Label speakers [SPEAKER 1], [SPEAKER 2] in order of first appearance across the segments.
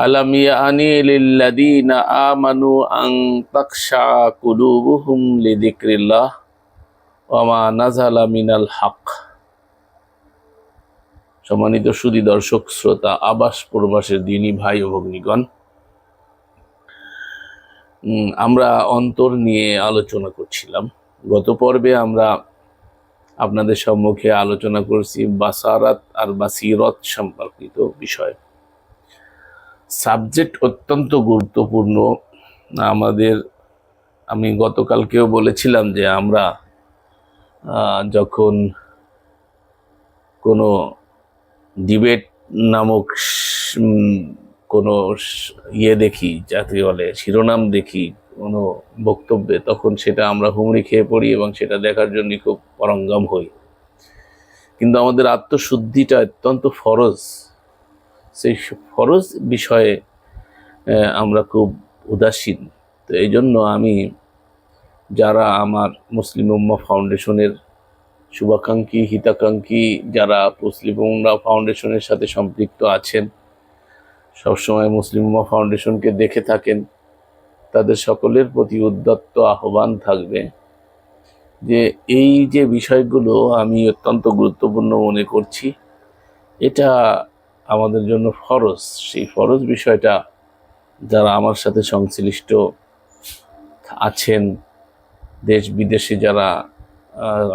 [SPEAKER 1] ألم يأن للذين آمنوا أن تخشع قلوبهم لذكر الله وما نزل من الحق সম্মানিত সুদী দর্শক শ্রোতা আবাস প্রবাসের দিনী ভাই ও ভগ্নীগণ উম, আমরা অন্তর নিয়ে আলোচনা করছিলাম গত পর্বে আমরা আপনাদের সম্মুখে আলোচনা করছি বাসারাত আর বাসিরত সম্পর্কিত বিষয় সাবজেক্ট অত্যন্ত গুরুত্বপূর্ণ। আমাদের, আমি গতকালকেও বলেছিলাম যে আমরা যখন কোনো ডিবেট নামক কোনো ইয়ে দেখি, যাকে বলে শিরোনাম দেখি, কোনো বক্তব্যে, তখন সেটা আমরা হুমড়ি খেয়ে পড়ি এবং সেটা দেখার জন্য খুব পরঙ্গম হই। কিন্তু আমাদের আত্মশুদ্ধিটা অত্যন্ত ফরজ। সেই ফরজ বিষয়ে আমরা খুব উদাসীন। তো এই জন্য আমি, যারা আমার মুসলিম উম্মা ফাউন্ডেশনের শুভাকাঙ্ক্ষী, হিতাকাঙ্ক্ষী, যারা মুসলিম উম্মা ফাউন্ডেশনের সাথে সম্পৃক্ত আছেন, সবসময় মুসলিম উম্মা ফাউন্ডেশনকে দেখে থাকেন, তাদের সকলের প্রতি উদ্যত্ত আহ্বান থাকবে যে এই যে বিষয়গুলো আমি অত্যন্ত গুরুত্বপূর্ণ মনে করছি, এটা আমাদের জন্য ফরজ। সেই ফরজ বিষয়টা যারা আমার সাথে সংশ্লিষ্ট আছেন, দেশ বিদেশে যারা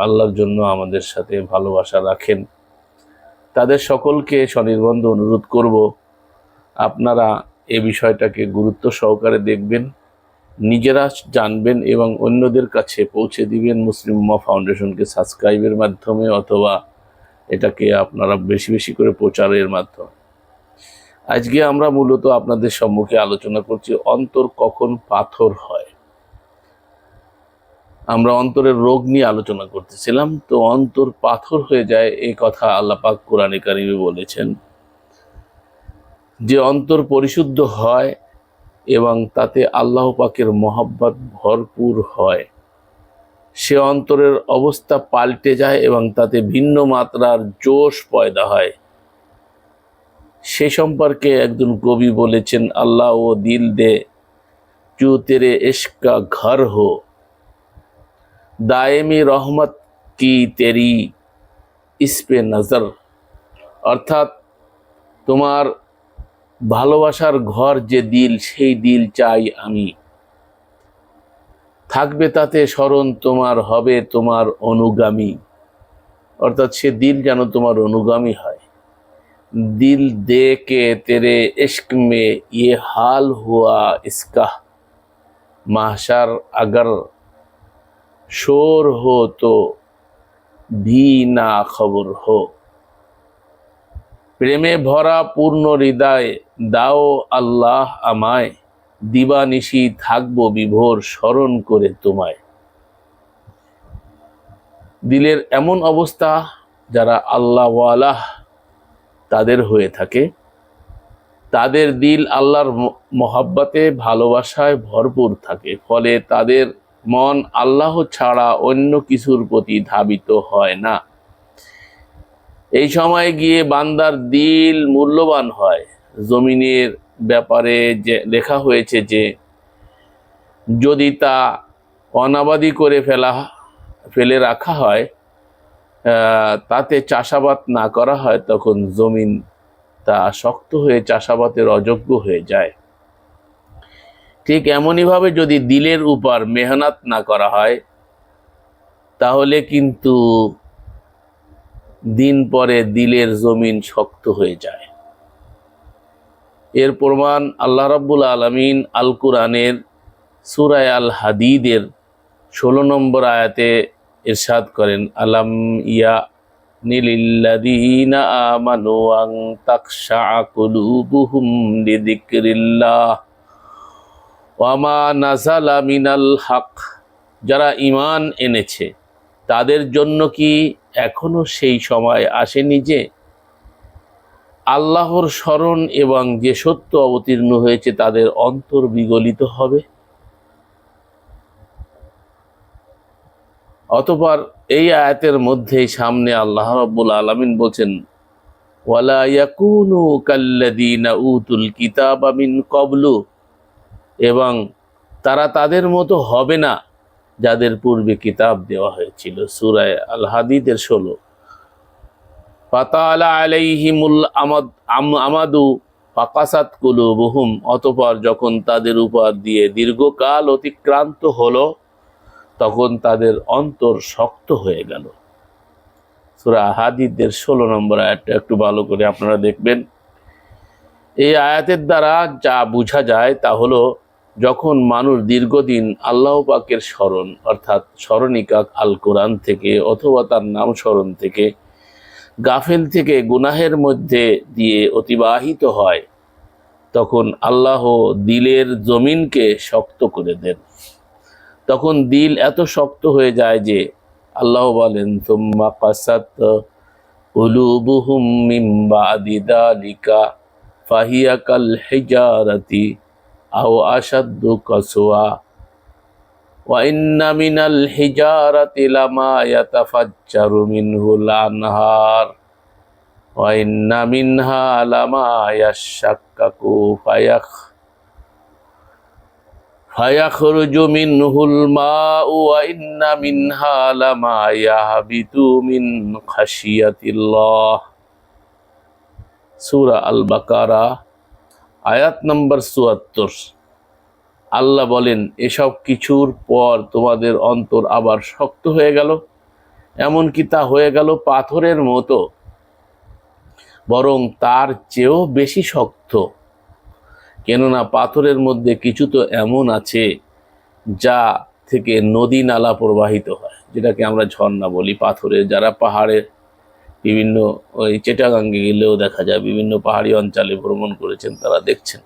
[SPEAKER 1] আল্লাহর জন্য আমাদের সাথে ভালোবাসা রাখেন, তাদের সকলকে স্বনির্বন্ধ অনুরোধ করব, আপনারা এ বিষয়টাকে গুরুত্ব সহকারে দেখবেন, নিজেরা জানবেন এবং অন্যদের কাছে পৌঁছে দিবেন। মুসলিম উম্মাহ ফাউন্ডেশনকে সাবস্ক্রাইবের মাধ্যমে অথবা এটাকে আপনারা বেশি বেশি করে প্রচারের মাধ্যমে। আজকে আমরা মূলত আপনাদের সম্মুখে আলোচনা করছি, অন্তর কখন পাথর হয়? আমরা অন্তরের রোগ নিয়ে আলোচনা করতেছিলাম, তো অন্তর পাথর হয়ে যায় এই কথা আল্লাহ পাক কোরআনে কারিমে বলেছেন। যে অন্তর পরিশুদ্ধ হয় এবং তাতে আল্লাহ পাকের মহাব্বত ভরপুর হয়। সে অন্তরের অবস্থা পাল্টে যায় এবং তাতে ভিন্ন মাত্রার জোশ পয়দা হয়। সে সম্পর্কে একজন কবি বলেছেন, আল্লাহ ও দিল দে চু তেরে ইশকা ঘর হো। দায়েমি রহমত কি তেরি ইসপে নজর। অর্থাৎ তোমার ভালোবাসার ঘর যে দিল, সেই দিল চাই আমি। থাকবে তাতে স্মরণ তোমার হবে তোমার অনুগামী। অর্থাৎ সে দিল যেন তোমার অনুগামী হয়। দিল দে কে তেরে ইস্ক মে ইয়ে হাল হুয়া ইস্কাহ মাহার আগর শোর হো তো ভি না খবর হো। প্রেমে ভরা পূর্ণ হৃদয় দাও আল্লাহ আমায়। দিবানিশি থাকব বিভোর স্মরণ করে তোমায়। দিলের এমন অবস্থা যারা আল্লাহ ওয়ালাহ তাদের হয়ে থাকে। তাদের দিল আল্লাহর মহাব্বতে, ভালোবাসায় ভরপুর থাকে। ফলে তাদের মন আল্লাহ ছাড়া অন্য কিছুর প্রতি ধাবিত হয় না। এই সময় গিয়ে বান্দার দিল মূল্যবান হয়। জমিনের ব্যাপারে যে লেখা হয়েছে যে যদি তা অনাবাদি করে ফেলা, ফেলে রাখা হয় তাতে চাষাবাদ না করা হয়, তখন জমিন তা শক্ত হয়ে চাষাবাদের অযোগ্য হয়ে যায়। ঠিক এমনইভাবে যদি দিলের উপর মেহনত না করা হয়, তাহলে কিন্তু দিন পরে দিলের জমিন শক্ত হয়ে যায়। এর প্রমাণ আল্লাহ রাব্বুল আলমিন আল কুরআনের সুরায় আল হাদিদের ষোলো নম্বর আয়াতে ইরশাদ করেন, আলাম ইয়া হক যারা ঈমান এনেছে, তাদের জন্য কি এখনও সেই সময় আসেনি যে আল্লাহর স্মরণ এবং যে সত্য অবতীর্ণ হয়েছে তাদের অন্তর বিগলিত হবে। অতপর এই আয়াতের মধ্যেই সামনে আল্লাহ রাব্বুল আলামিন বলছেন, ওয়ালা উতুল কিতাবা মিন ক্বাবলু এবং তারা তাদের মতো হবে না যাদের পূর্বে কিতাব দেওয়া হয়েছিল। সুরায় আল হাদিদের ষোলো। আলাইহিমুল আমাদ আমাদু অতপর যখন তাদের উপর দিয়ে দীর্ঘকাল অতিক্রান্ত হলো, তখন তাদের অন্তর শক্ত হয়ে গেল। সূরা হাদিদের ষোলো নম্বর আয়াতটা একটু ভালো করে আপনারা দেখবেন। এই আয়াতের দ্বারা যা বোঝা যায় তা হলো, যখন মানুষ দীর্ঘদিন আল্লাহ পাকের স্মরণ, অর্থাৎ স্মরণিকা আল কোরআন থেকে অথবা তার নাম স্মরণ থেকে গাফেল থেকে গুনাহের মধ্যে দিয়ে অতিবাহিত হয়, তখন আল্লাহ দিলের জমিনকে শক্ত করে দেন। তখন দিল এত শক্ত হয়ে যায় যে আল্লাহ বলেন তুম্মা কাসাত উলুবুহুম বাদি ফাহিয়া কাল হিজারাতি আও আশাদ্দু কাসওয়া। وإن من الحجارة لما يتفجر منه الأنهار وإن منها لما يشكك فيخ فيخرج منه الماء وإن منها لما يهبط من خشية الله سورة البقرة آيات نمبر 74 আল্লাহ বলেন, এসব কিছুর পর তোমাদের অন্তর আবার শক্ত হয়ে গেল। এমনকি তা হয়ে গেল পাথরের মতো। বরং তার চেয়েও বেশি শক্ত। কেননা পাথরের মধ্যে কিছু তো এমন আছে, যা থেকে নদী নালা প্রবাহিত হয়, যেটাকে আমরা ঝর্ণা বলি। পাথরের যারা পাহাড়ে বিভিন্ন ওই চেটাগাঙ্গে গেলেও দেখা যায়, বিভিন্ন পাহাড়ি অঞ্চলে ভ্রমণ করেছেন, তারা দেখছেন।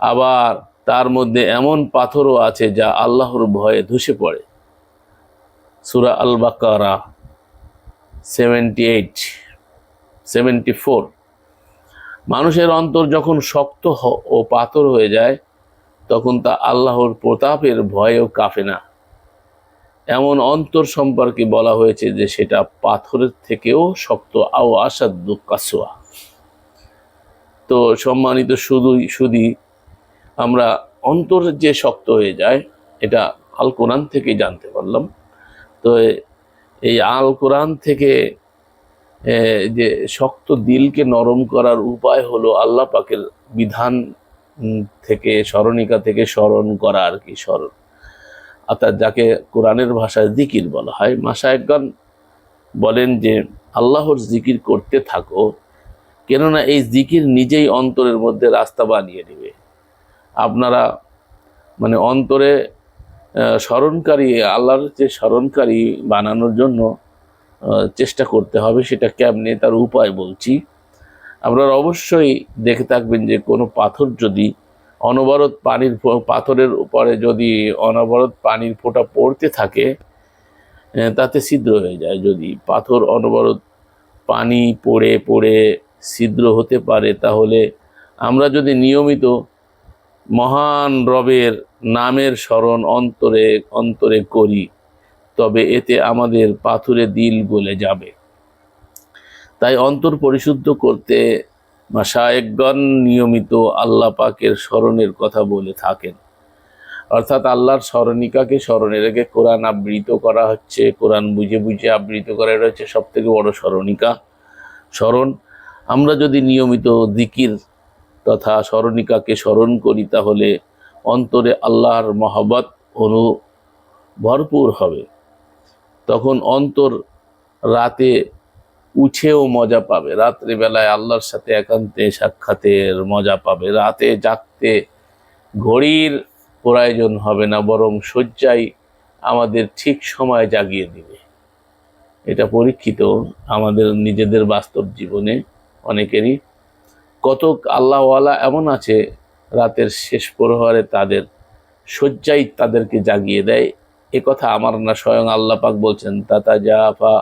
[SPEAKER 1] আবার তার মধ্যে এমন পাথরও আছে যা আল্লাহর ভয়ে ধসে পড়ে। সূরা আল বাকারা সেভেন্টি এইট সেভেন্টি ফোর মানুষের অন্তর যখন শক্ত ও পাথর হয়ে যায়, তখন তা আল্লাহর প্রতাপের ভয়েও কাঁপে না। এমন অন্তর সম্পর্কে বলা হয়েছে যে সেটা পাথরের থেকেও শক্ত। আও আসাদ্দু কাসোয়া তো সম্মানিত শুধুই শুধু আমরা অন্তর যে শক্ত হয়ে যায়, এটা আল কোরআন থেকে জানতে পারলাম। তো এই আল কোরআন থেকে যে শক্ত দিলকে নরম করার উপায় হলো আল্লাহ পাকের বিধান থেকে, স্মরণিকা থেকে স্মরণ করা আর কি, স্মরণ। অর্থাৎ যাকে কোরআনের ভাষায় জিকির বলা হয় মাসায়কগণ বলেন যে, আল্লাহর জিকির করতে থাকো, কেননা এই জিকির নিজেই অন্তরের মধ্যে রাস্তা বানিয়ে নেবে। আপনারা মানে অন্তরে স্মরণকারী, আল্লাহর যে স্মরণকারী বানানোর জন্য চেষ্টা করতে হবে, সেটা কেমনে, তার উপায় বলছি। আপনারা অবশ্যই দেখে থাকবেন যে কোনো পাথর যদি অনবরত পানির পাথরের উপরে যদি অনবরত পানির ফোঁটা পড়তে থাকে তাতে ছিদ্র হয়ে যায়। যদি পাথর অনবরত পানি পড়ে পড়ে ছিদ্র হতে পারে, তাহলে আমরা যদি নিয়মিত মহান রবের নামের স্মরণ অন্তরে অন্তরে করি, তবে এতে আমাদের পাথুরে দিল গলে যাবে। তাই অন্তর পরিশুদ্ধ করতে মাসায়েকগণ নিয়মিত আল্লাহ পাকের স্মরণের কথা বলে থাকেন। অর্থাৎ আল্লাহর স্মরণিকাকে স্মরণে রেখে কোরআন আবৃত করা হচ্ছে, কোরআন বুঝে বুঝে আবৃত করা, এটা হচ্ছে সব থেকে বড় স্মরণিকা। স্মরণ, আমরা যদি নিয়মিত দিকির তথা স্মরণিকাকে স্মরণ করি, তাহলে অন্তরে আল্লাহর মহাবত অনু ভরপুর হবে। তখন অন্তর রাতে উঠেও মজা পাবে। রাত্রিবেলায় আল্লাহর সাথে একান্তে সাক্ষাতের মজা পাবে। রাতে জাগতে ঘড়ির প্রয়োজন হবে না, বরং শয্যাই আমাদের ঠিক সময় জাগিয়ে দিবে। এটা পরীক্ষিত আমাদের নিজেদের বাস্তব জীবনে অনেকেরই। কতক আল্লাহওয়ালা এমন আছে, রাতের শেষ প্রহরে তাদের শয্যাই তাদেরকে জাগিয়ে দেয়। এ কথা আমার না, স্বয়ং আল্লাহ পাক বলছেন তাতা জাফা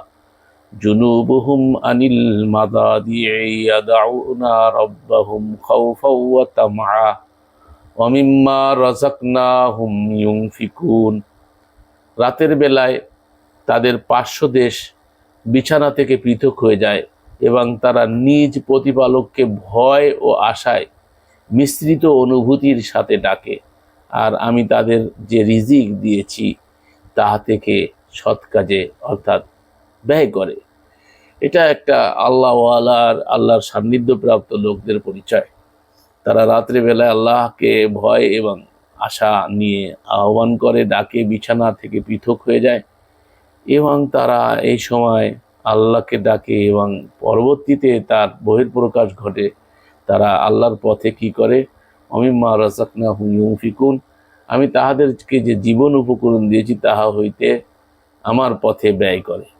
[SPEAKER 1] আনিল মাদাদিউনা রব্বাহুম খাউফাও ওয়া তামআ ওয়া মিম্মা রাযাকনাহুম ইউনফিকুন রাতের বেলায় তাদের পার্শ্ব দেশ বিছানা থেকে পৃথক হয়ে যায় এবং তারা নিজ প্রতিপালককে ভয় ও আশায় মিশ্রিত অনুভূতির সাথে ডাকে। আর আমি তাদের যে রিজিক দিয়েছি, তাহা থেকে সৎ কাজে, অর্থাৎ ব্যয় করে। এটা একটা আল্লাহওয়ালার, আল্লাহর সান্নিধ্যপ্রাপ্ত লোকদের পরিচয়। তারা রাত্রেবেলায় আল্লাহকে ভয় এবং আশা নিয়ে আহ্বান করে, ডাকে, বিছানা থেকে পৃথক হয়ে যায় এবং তারা এই সময় আল্লাহকে ডাকে এবং পরবর্তীতে তার বহির্প্রকাশ ঘটে। তারা আল্লাহর পথে কি করে? অমিম্মা রাজাকনা হুম ফিকুন আমি তাহাদেরকে যে জীবন উপকরণ দিয়েছি, তাহা হইতে আমার পথে ব্যয় করে।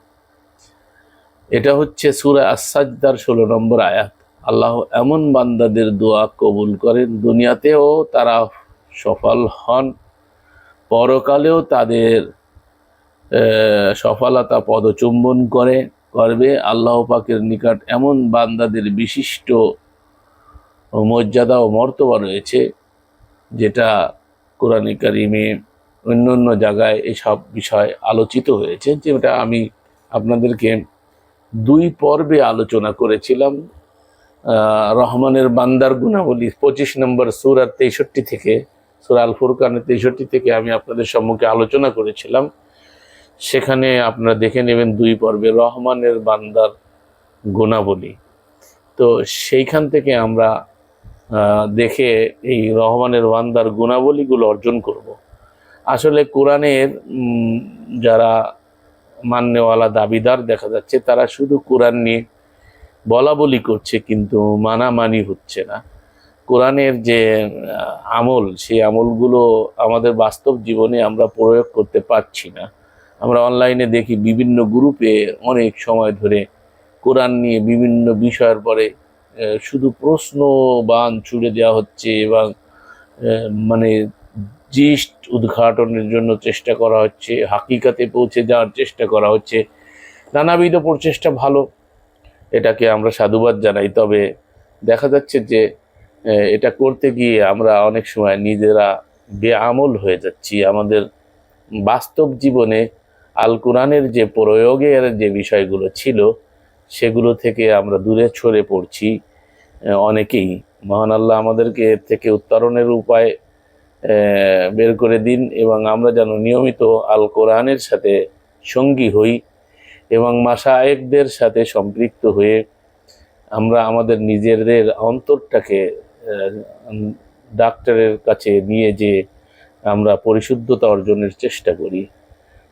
[SPEAKER 1] এটা হচ্ছে সুরা আসাজদার ষোলো নম্বর আয়াত। আল্লাহ এমন বান্দাদের দোয়া কবুল করেন, দুনিয়াতেও তারা সফল হন, পরকালেও তাদের সফলতা পদচুম্বন করে, করবে। আল্লাহ পাকের নিকট এমন বান্দাদের বিশিষ্ট মর্যাদা ও মর্তবা রয়েছে, যেটা কোরআন কারিমে অন্য অন্য জায়গায় এসব বিষয় আলোচিত হয়েছে, যেটা আমি আপনাদেরকে দুই পর্বে আলোচনা করেছিলাম রহমানের বান্দার গুণাবলী, পঁচিশ নম্বর সুরার তেষট্টি থেকে, সুর আল ফুরকানের তেষট্টি থেকে আমি আপনাদের সম্মুখে আলোচনা করেছিলাম সেখানে আপনারা দেখে নেবেন দুই পর্বে রহমানের বান্দার গুণাবলী তো সেইখান থেকে আমরা দেখে এই রহমানের বান্দার গুণাবলীগুলো অর্জন করব। আসলে কোরআনের যারা মান্যওয়ালা দাবিদার দেখা যাচ্ছে, তারা শুধু কোরআন নিয়ে বলা বলি করছে, কিন্তু মানামানি হচ্ছে না। কোরআনের যে আমল, সেই আমলগুলো আমাদের বাস্তব জীবনে আমরা প্রয়োগ করতে পারছি না। আমরা অনলাইনে দেখি বিভিন্ন গ্রুপে অনেক সময় ধরে কোরআন নিয়ে বিভিন্ন বিষয়ের পরে শুধু প্রশ্ন বান ছুড়ে দেওয়া হচ্ছে এবং মানে জিস্ট উদ্ঘাটনের জন্য চেষ্টা করা হচ্ছে, হাকিকাতে পৌঁছে যাওয়ার চেষ্টা করা হচ্ছে। নানাবিধ প্রচেষ্টা ভালো, এটাকে আমরা সাধুবাদ জানাই। তবে দেখা যাচ্ছে যে এটা করতে গিয়ে আমরা অনেক সময় নিজেরা বেআমল হয়ে যাচ্ছি। আমাদের বাস্তব জীবনে আল কোরআনের যে প্রয়োগের যে বিষয়গুলো ছিল, সেগুলো থেকে আমরা দূরে ছড়ে পড়ছি। অনেকেই। মহান আল্লাহ আমাদেরকে এর থেকে উত্তরণের উপায় বের করে দিন এবং আমরা যেন নিয়মিত আল কোরআনের সাথে সঙ্গী হই এবং মাসায়েকদের সাথে সম্পৃক্ত হয়ে আমরা আমাদের নিজেদের অন্তরটাকে ডাক্তারের কাছে নিয়ে যে আমরা পরিশুদ্ধতা অর্জনের চেষ্টা করি।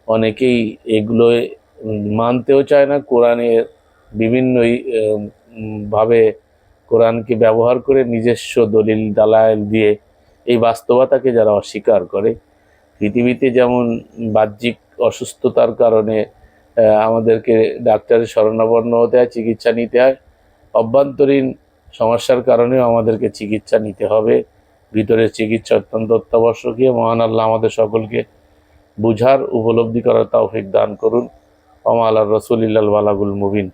[SPEAKER 1] অনেকেই এগুলো মানতেও চায় না কোরআনের বিভিন্নই ভাবে কোরআনকে ব্যবহার করে নিজস্ব দলিল, দালাইল দিয়ে এই বাস্তবতাকে যারা অস্বীকার করে, পৃথিবীতে যেমন বাহ্যিক অসুস্থতার কারণে আমাদেরকে ডাক্তারের শরণাপন্ন হতে হয় চিকিৎসা নিতে হয়, অভ্যন্তরীণ সমস্যার কারণেও আমাদেরকে চিকিৎসা নিতে হবে। ভিতরের চিকিৎসা অত্যন্ত অত্যাবশ্যকীয়। মহান আল্লাহ আমাদের সকলকে বুঝার, উপলব্ধি করার তৌফিক দান করুন। ওমা আল্লাহ রসুলিল্লাহ বালাগুল মুবিন।